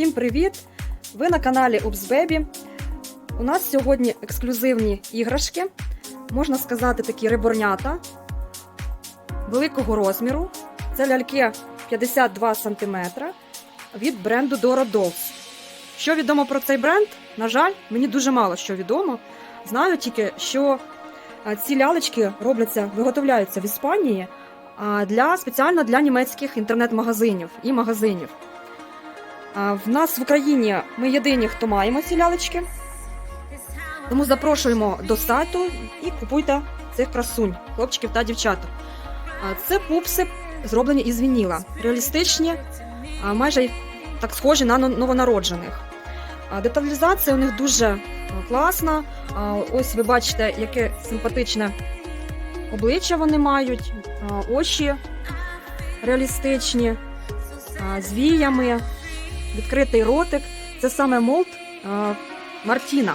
Всім привіт! Ви на каналі Oops У нас сьогодні ексклюзивні іграшки, можна сказати, такі риборнята великого розміру. Це ляльки 52 см від бренду Dora Dolls. Що відомо про цей бренд? На жаль, мені дуже мало що відомо. Знаю тільки, що ці лялечки робляться, виготовляються в Іспанії для спеціально для німецьких інтернет-магазинів і магазинів. В нас в Україні ми єдині, хто маємо ці лялечки. Тому запрошуємо до сайту і купуйте цих красунь, хлопчиків та дівчаток. Це пупси зроблені із вініла. Реалістичні, майже так схожі на новонароджених. Деталізація у них дуже е, класна. Ось ви бачите, яке симпатичне обличчя вони мають, очі реалістичні, з віями, відкритий ротик. Це саме молд а, Мартіна.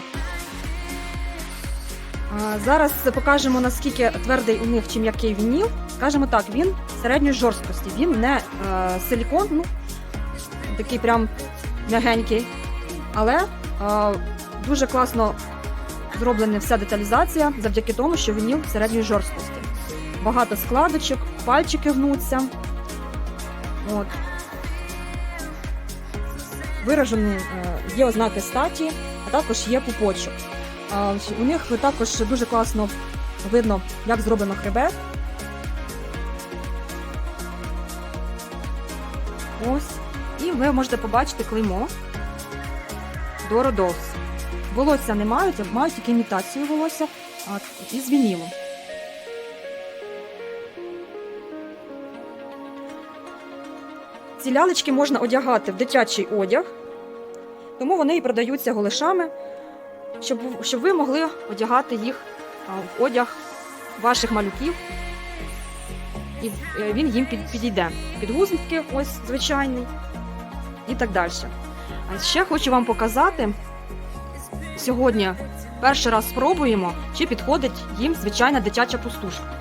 А, Зараз покажемо, наскільки твердий у них чи м'який вініл. Скажемо так, він середньої жорсткості. Він не е, силікон, ну, такий прям м'ягенький. Але е, дуже класно зроблена вся деталізація завдяки тому, що вініл середньої жорсткості. Багато складочок, пальчики гнуться. От. Виражені е, є ознаки статі, а також є пупочок. У них також дуже класно видно, як зроблено хребет. Ось. І ви можете побачити клеймо Дородос. Волосся не мають, а мають тільки імітацію волосся а, із Ці лялечки можна одягати в дитячий одяг, тому вони і продаються голишами, щоб, щоб ви могли одягати їх в одяг ваших малюків. І е, він їм під- підійде. Підгузники, ось звичайний, і так далі. А ще хочу вам показати. Сьогодні перший раз спробуємо, чи підходить їм звичайна дитяча пустушка.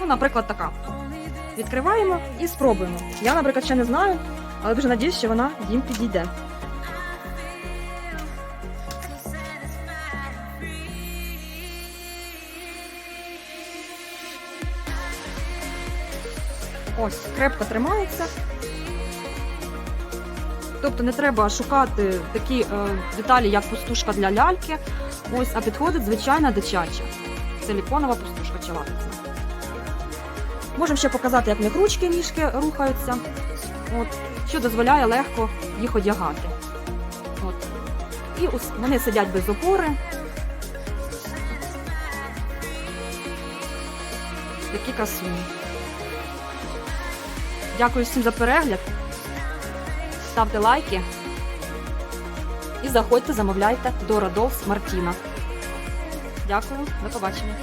Ну, наприклад, така. Відкриваємо і спробуємо. Я, наприклад, ще не знаю, але дуже надіюсь, що вона їм підійде. Ось, крепко тримається. Тобто не треба шукати такі е, деталі, як пустушка для ляльки. Ось, а підходить звичайна дитяча. Силіконова пустушка чи латексна. Можемо ще показати, як в них ніжки рухаються, от, що дозволяє легко їх одягати. От. І вони сидять без опори. Такі красуні. Дякую всім за перегляд. Ставте лайки. І заходьте, замовляйте до Радовс Мартіна. Дякую, до побачення.